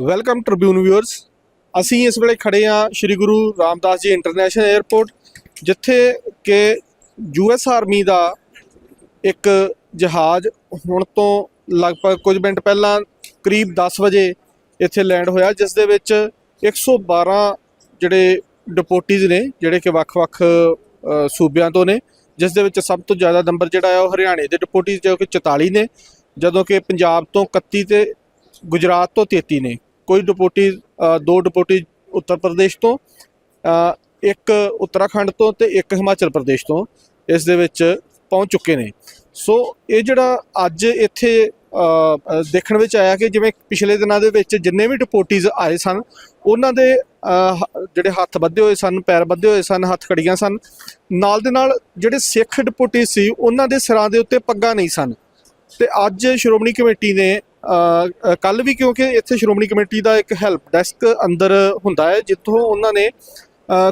Welcome Tribune viewers ਅਸੀਂ ਇਸ ਵੇਲੇ ਖੜੇ ਆ ਸ੍ਰੀ ਗੁਰੂ ਰਾਮਦਾਸ ਜੀ ਇੰਟਰਨੈਸ਼ਨਲ 에ਅਰਪੋਰਟ ਜਿੱਥੇ ਕਿ ਯੂਐਸ ਆਰਮੀ ਦਾ ਇੱਕ ਜਹਾਜ਼ ਹੁਣ ਤੋਂ ਲਗਭਗ ਕੁਝ ਮਿੰਟ ਪਹਿਲਾਂ ਕਰੀਬ 10 ਵਜੇ ਇੱਥੇ ਲੈਂਡ ਹੋਇਆ ਜਿਸ ਦੇ ਵਿੱਚ 112 ਜਿਹੜੇ ਡਿਪੋਟੀਜ਼ ਨੇ, ਜਿਹੜੇ ਕਿ ਵੱਖ-ਵੱਖ ਸੂਬਿਆਂ ਤੋਂ ਨੇ ਜਿਸ ਦੇ ਵਿੱਚ ਸਭ ਤੋਂ ਜ਼ਿਆਦਾ ਨੰਬਰ ਜਿਹੜਾ ਆ ਉਹ ਹਰਿਆਣੇ ਦੇ ਡਿਪੋਟੀਜ਼ ਜੋ ਕਿ 44 ਨੇ, ਜਦੋਂ ਕਿ ਪੰਜਾਬ ਤੋਂ 31 ਤੇ ਗੁਜਰਾਤ ਤੋਂ 33 ਨੇ। ਕੋਈ ਡਿਪੋਟੀ ਦੋ ਡਿਪੋਟੀ ਉੱਤਰ ਪ੍ਰਦੇਸ਼ ਤੋਂ ਇੱਕ ਉੱਤਰਾਖੰਡ ਤੋਂ ਤੇ ਇੱਕ ਹਿਮਾਚਲ ਪ੍ਰਦੇਸ਼ ਤੋਂ ਇਸ ਦੇ ਵਿੱਚ ਪਹੁੰਚ ਚੁੱਕੇ ਨੇ। ਸੋ ਇਹ ਜਿਹੜਾ ਅੱਜ ਇੱਥੇ ਦੇਖਣ ਵਿੱਚ ਆਇਆ ਕਿ ਜਿਵੇਂ ਪਿਛਲੇ ਦਿਨਾਂ ਦੇ ਵਿੱਚ ਜਿੰਨੇ ਵੀ ਡਿਪੋਟੀਜ਼ ਆਏ ਸਨ, ਉਹਨਾਂ ਦੇ ਜਿਹੜੇ ਹੱਥ ਬੱਧੇ ਹੋਏ ਸਨ, ਪੈਰ ਬੱਧੇ ਹੋਏ ਸਨ, ਹੱਥ ਖੜੀਆਂ ਸਨ, ਨਾਲ ਦੇ ਨਾਲ ਜਿਹੜੇ ਸਿੱਖ ਡਿਪੋਟੀ ਸੀ, ਉਹਨਾਂ ਦੇ ਸਿਰਾਂ ਦੇ ਉੱਤੇ ਪੱਗਾਂ ਨਹੀਂ ਸਨ। ਤੇ ਅੱਜ ਸ਼੍ਰੋਮਣੀ ਕਮੇਟੀ ਨੇ ਕੱਲ ਵੀ ਕਿਉਂਕਿ ਇੱਥੇ ਸ਼੍ਰੋਮਣੀ ਕਮੇਟੀ ਦਾ ਇੱਕ ਹੈਲਪ ਡੈਸਕ ਅੰਦਰ ਹੁੰਦਾ ਹੈ, ਜਿੱਥੋਂ ਉਹਨਾਂ ਨੇ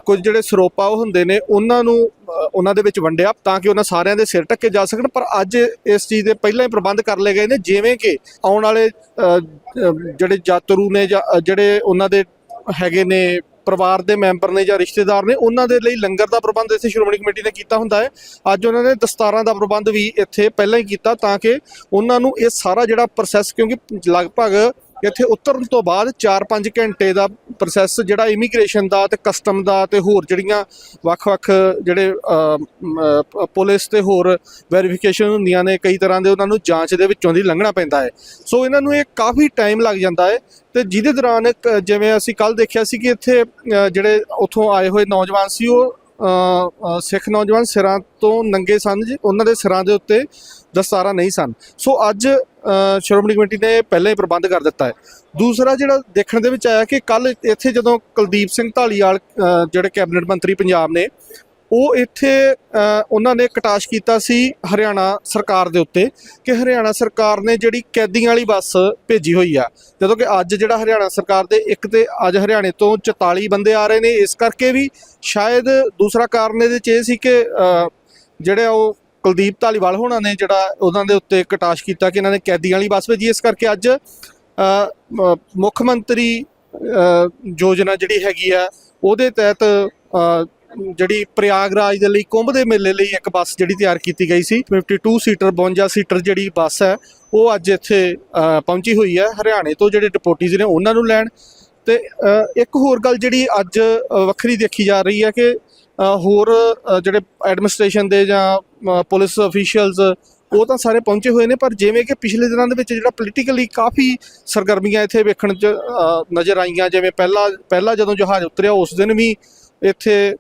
ਕੁਝ ਜਿਹੜੇ ਸਰੋਪਾ ਉਹ ਹੁੰਦੇ ਨੇ, ਉਹਨਾਂ ਨੂੰ ਉਹਨਾਂ ਦੇ ਵਿੱਚ ਵੰਡਿਆ ਤਾਂ ਕਿ ਉਹਨਾਂ ਸਾਰਿਆਂ ਦੇ ਸਿਰ ਢੱਕੇ ਜਾ ਸਕਣ। ਪਰ ਅੱਜ ਇਸ ਚੀਜ਼ ਦੇ ਪਹਿਲਾਂ ਹੀ ਪ੍ਰਬੰਧ ਕਰ ਲਏ ਗਏ ਨੇ, ਜਿਵੇਂ ਕਿ ਆਉਣ ਵਾਲੇ ਜਿਹੜੇ ਯਾਤਰੂ ਨੇ ਜਾਂ ਜਿਹੜੇ ਉਹਨਾਂ ਦੇ ਹੈਗੇ ਨੇ ਪਰਿਵਾਰ ਦੇ ਮੈਂਬਰ ਨੇ ਜਾਂ ਰਿਸ਼ਤੇਦਾਰ ਨੇ, ਉਹਨਾਂ ਦੇ ਲਈ ਲੰਗਰ ਦਾ ਪ੍ਰਬੰਧ ਇੱਥੇ ਸ਼੍ਰੋਮਣੀ ਕਮੇਟੀ ਨੇ ਕੀਤਾ ਹੁੰਦਾ ਹੈ। ਅੱਜ ਉਹਨਾਂ ਨੇ ਦਸਤਾਰਾਂ ਦਾ ਪ੍ਰਬੰਧ ਵੀ ਇੱਥੇ ਪਹਿਲਾਂ ਹੀ ਕੀਤਾ ਤਾਂ ਕਿ ਉਹਨਾਂ ਨੂੰ ਇਹ ਸਾਰਾ ਜਿਹੜਾ ਪ੍ਰੋਸੈਸ ਕਿਉਂਕਿ ਲਗਭਗ ਇੱਥੇ ਉਤਰਨ ਤੋਂ ਬਾਅਦ 4-5 ਘੰਟੇ ਦਾ ਪ੍ਰੋਸੈਸ ਜਿਹੜਾ ਇਮੀਗ੍ਰੇਸ਼ਨ ਦਾ ਤੇ ਕਸਟਮ ਦਾ ਤੇ ਹੋਰ ਜਿਹੜੀਆਂ ਵੱਖ-ਵੱਖ ਜਿਹੜੇ ਪੁਲਿਸ ਤੇ ਹੋਰ ਵੈਰੀਫਿਕੇਸ਼ਨ ਹੁੰਦੀਆਂ ਨੇ ਕਈ ਤਰ੍ਹਾਂ ਦੇ ਉਹਨਾਂ ਨੂੰ ਜਾਂਚ ਦੇ ਵਿੱਚੋਂ ਦੀ ਲੰਘਣਾ ਪੈਂਦਾ ਹੈ। ਸੋ ਇਹਨਾਂ ਨੂੰ ਇਹ ਕਾਫੀ ਟਾਈਮ ਲੱਗ ਜਾਂਦਾ ਹੈ ਤੇ ਜਿਹਦੇ ਦੌਰਾਨ ਇੱਕ, ਜਿਵੇਂ ਅਸੀਂ ਕੱਲ ਦੇਖਿਆ ਸੀ ਕਿ ਇੱਥੇ ਜਿਹੜੇ ਉੱਥੋਂ ਆਏ ਹੋਏ ਨੌਜਵਾਨ ਸੀ ਉਹ ਸਿੱਖ ਨੌਜਵਾਨ ਸਿਰਾਂ ਤੋਂ ਨੰਗੇ ਸਨ ਜੀ। ਉਹਨਾਂ ਦੇ ਸਿਰਾਂ ਦੇ ਉੱਤੇ ਦਸਤਾਰਾ ਨਹੀਂ ਸਨ। ਸੋ ਅੱਜ ਸ਼੍ਰੋਮਣੀ ਕਮੇਟੀ ਨੇ ਪਹਿਲਾਂ ਹੀ ਪ੍ਰਬੰਧ ਕਰ ਦਿੱਤਾ ਹੈ। ਦੂਸਰਾ ਜਿਹੜਾ ਦੇਖਣ ਦੇ ਵਿੱਚ ਆਇਆ ਕਿ ਕੱਲ ਇੱਥੇ ਜਦੋਂ ਕੁਲਦੀਪ ਸਿੰਘ ਢਾਲੀਵਾਲ ਜਿਹੜੇ ਕੈਬਨਿਟ ਮੰਤਰੀ ਪੰਜਾਬ ਨੇ ਉਹ ਇੱਥੇ ਉਹਨਾਂ ਨੇ ਕਟਾਸ਼ ਕੀਤਾ ਸੀ ਹਰਿਆਣਾ ਸਰਕਾਰ ਦੇ ਉੱਤੇ ਕਿ ਹਰਿਆਣਾ ਸਰਕਾਰ ਨੇ ਜਿਹੜੀ ਕੈਦੀਆਂ ਵਾਲੀ ਬੱਸ ਭੇਜੀ ਹੋਈ ਆ ਜਦੋਂ ਕਿ ਅੱਜ ਜਿਹੜਾ ਹਰਿਆਣਾ ਸਰਕਾਰ ਦੇ ਇੱਕ ਤੇ ਅੱਜ ਹਰਿਆਣੇ ਤੋਂ 44 ਬੰਦੇ ਆ ਰਹੇ ਨੇ ਇਸ ਕਰਕੇ ਵੀ ਸ਼ਾਇਦ ਦੂਸਰਾ ਕਾਰਨ ਇਹਦੇ ਚ ਇਹ ਸੀ ਕਿ ਅ, ਜਿਹੜੇ ਉਹ ਕੁਲਦੀਪ ਧਾਲੀਵਾਲ ਹੋਣਾ ਨੇ ਜਿਹੜਾ ਉਹਨਾਂ ਦੇ ਉੱਤੇ ਕਟਾਸ਼ ਕੀਤਾ ਕਿ ਇਹਨਾਂ ਨੇ ਕੈਦੀਆਂ ਵਾਲੀ ਬੱਸ ਭੇਜੀ ਇਸ ਕਰਕੇ ਅੱਜ ਮੁੱਖ ਮੰਤਰੀ ਯੋਜਨਾ ਜਿਹੜੀ ਹੈਗੀ ਆ ਉਹਦੇ ਤਹਿਤ ਜਿਹੜੀ ਪ੍ਰਯਾਗਰਾਜ ਦੇ ਲਈ ਕੁੰਭ ਦੇ ਮੇਲੇ ਲਈ ਇੱਕ ਬੱਸ ਜਿਹੜੀ ਤਿਆਰ ਕੀਤੀ ਗਈ ਸੀ 52 ਸੀਟਰ 52 ਸੀਟਰ ਜਿਹੜੀ ਬੱਸ ਹੈ, ਉਹ ਅੱਜ ਇੱਥੇ ਪਹੁੰਚੀ ਹੋਈ ਹੈ ਹਰਿਆਣੇ ਤੋਂ ਜਿਹੜੇ ਡਿਪੋਟੀਜ਼ ਨੇ ਉਹਨਾਂ ਨੂੰ ਲੈਣ। ਤੇ ਇੱਕ ਹੋਰ ਗੱਲ ਜਿਹੜੀ ਅੱਜ ਵੱਖਰੀ ਦੇਖੀ ਜਾ ਰਹੀ ਹੈ ਕਿ ਹੋਰ ਜਿਹੜੇ ਐਡਮਿਨਿਸਟ੍ਰੇਸ਼ਨ ਦੇ ਜਾਂ ਪੁਲਿਸ ਅਫੀਸ਼ੀਅਲਸ ਉਹ ਤਾਂ ਸਾਰੇ ਪਹੁੰਚੇ ਹੋਏ ਨੇ, ਪਰ ਜਿਵੇਂ ਕਿ ਪਿਛਲੇ ਦਿਨਾਂ ਦੇ ਵਿੱਚ ਜਿਹੜਾ ਪੋਲੀਟੀਕਲੀ ਕਾਫੀ ਸਰਗਰਮੀਆਂ ਇੱਥੇ ਵੇਖਣ ਚ ਨਜ਼ਰ ਆਈਆਂ, ਜਿਵੇਂ ਪਹਿਲਾ ਪਹਿਲਾ ਜਦੋਂ ਜਹਾਜ਼ ਉਤਰਿਆ, ਉਸ ਦਿਨ ਵੀ ਇੱਥੇ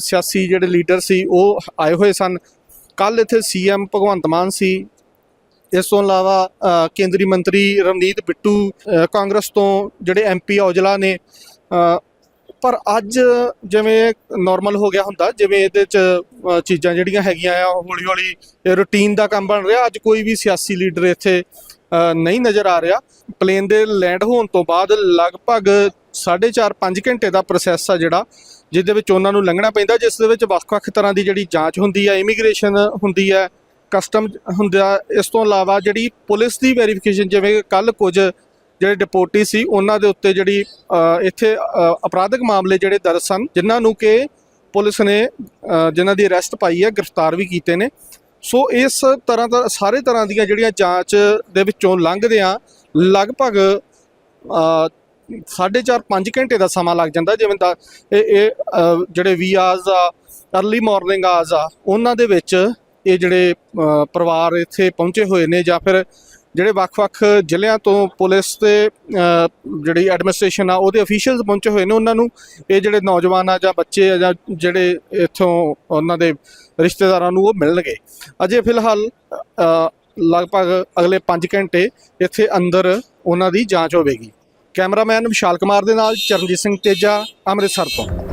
ਸਿਆਸੀ ਜਿਹੜੇ ਲੀਡਰ ਸੀ, ਉਹ ਆਏ ਹੋਏ ਸਨ। ਕੱਲ ਇੱਥੇ ਸੀਐਮ ਭਗਵੰਤ ਮਾਨ ਸੀ। ਇਸ ਤੋਂ ਇਲਾਵਾ ਕੇਂਦਰੀ ਮੰਤਰੀ ਰਵਨੀਤ ਬਿੱਟੂ ਕਾਂਗਰਸ ਤੋਂ ਜਿਹੜੇ ਐਮਪੀ ਔਜਲਾ ਨੇ ਪਰ ਅੱਜ ਜਿਵੇਂ ਨਾਰਮਲ ਹੋ ਗਿਆ ਹੁੰਦਾ, ਜਿਵੇਂ ਇਹਦੇ ਚ ਚੀਜ਼ਾਂ ਜਿਹੜੀਆਂ ਹੈਗੀਆਂ ਆ ਹੌਲੀ ਹੌਲੀ ਇਹ ਰੂਟੀਨ ਦਾ ਕੰਮ ਬਣ ਰਿਹਾ। ਅੱਜ ਕੋਈ ਵੀ ਸਿਆਸੀ ਲੀਡਰ ਇੱਥੇ ਨਹੀਂ ਨਜ਼ਰ ਆ ਰਿਹਾ। ਪਲੇਨ ਦੇ ਲੈਂਡ ਹੋਣ ਤੋਂ ਬਾਅਦ ਲਗਭਗ 4.5 5 ਘੰਟੇ ਦਾ ਪ੍ਰੋਸੈਸ ਆ ਜਿਹੜਾ। ਜਿਹਦੇ ਵਿੱਚ ਉਹਨਾਂ ਨੂੰ ਲੰਘਣਾ ਪੈਂਦਾ ਜਿਸ ਦੇ ਵਿੱਚ ਵੱਖ-ਵੱਖ ਤਰ੍ਹਾਂ ਦੀ ਜਿਹੜੀ ਜਾਂਚ ਹੁੰਦੀ ਹੈ ਇਮੀਗ੍ਰੇਸ਼ਨ ਹੁੰਦੀ ਹੈ ਕਸਟਮ ਹੁੰਦਾ ਇਸ ਤੋਂ ਇਲਾਵਾ ਜਿਹੜੀ ਪੁਲਿਸ ਦੀ ਵੈਰੀਫਿਕੇਸ਼ਨ ਜਿਵੇਂ ਕੱਲ ਕੁਝ ਜਿਹੜੇ ਡਿਪੋਟੀ ਸੀ ਉਹਨਾਂ ਦੇ ਉੱਤੇ ਜਿਹੜੀ ਇੱਥੇ ਅ, ਅਪਰਾਧਿਕ ਮਾਮਲੇ ਜਿਹੜੇ ਦਰਜ ਸਨ ਜਿਨ੍ਹਾਂ ਨੂੰ ਕਿ ਪੁਲਿਸ ਨੇ ਜਿਨ੍ਹਾਂ ਦੀ ਅਰੈਸਟ ਪਾਈ ਹੈ ਗ੍ਰਿਫਤਾਰ ਵੀ ਕੀਤੇ ਨੇ। ਸੋ ਇਸ ਤਰ੍ਹਾਂ ਦਾ ਸਾਰੇ ਤਰ੍ਹਾਂ ਦੀਆਂ ਜਿਹੜੀਆਂ ਜਾਂਚ ਦੇ ਵਿੱਚੋਂ ਲੰਘਦਿਆਂ ਲਗਭਗ ਅ, ਸਾਢੇ ਚਾਰ 5 ਘੰਟੇ ਦਾ ਸਮਾਂ ਲੱਗ ਜਾਂਦਾ ਜਿਵੇਂ ਦਾ ਇਹ ਇਹ ਜਿਹੜੇ ਵੀ ਆਜ਼ ਆ ਅਰਲੀ ਮਾਰਨਿੰਗ ਆਜ਼ ਆ ਉਹਨਾਂ ਦੇ ਵਿੱਚ ਇਹ ਜਿਹੜੇ ਪਰਿਵਾਰ ਇੱਥੇ ਪਹੁੰਚੇ ਹੋਏ ਨੇ ਜਾਂ ਫਿਰ ਜਿਹੜੇ ਵੱਖ-ਵੱਖ ਜ਼ਿਲ੍ਹਿਆਂ ਤੋਂ ਪੁਲਿਸ ਤੇ ਜਿਹੜੀ ਐਡਮਿਨਿਸਟ੍ਰੇਸ਼ਨ ਆ ਉਹਦੇ ਅਫੀਸ਼ੀਅਲਸ ਪਹੁੰਚੇ ਹੋਏ ਨੇ ਉਹਨਾਂ ਨੂੰ ਇਹ ਜਿਹੜੇ ਨੌਜਵਾਨ ਆ ਜਾਂ ਬੱਚੇ ਆ ਜਾਂ ਜਿਹੜੇ ਇੱਥੋਂ ਉਹਨਾਂ ਦੇ ਰਿਸ਼ਤੇਦਾਰਾਂ ਨੂੰ ਉਹ ਮਿਲਣਗੇ। ਅਜੇ ਫਿਲਹਾਲ ਲਗਭਗ ਅਗਲੇ 5 ਘੰਟੇ ਇੱਥੇ ਅੰਦਰ ਉਹਨਾਂ ਦੀ ਜਾਂਚ ਹੋਵੇਗੀ। ਕੈਮਰਾਮੈਨ ਵਿਸ਼ਾਲ ਕੁਮਾਰ ਦੇ ਨਾਲ ਚਰਨਜੀਤ ਸਿੰਘ ਤੇਜਾ ਅੰਮ੍ਰਿਤਸਰ ਤੋਂ।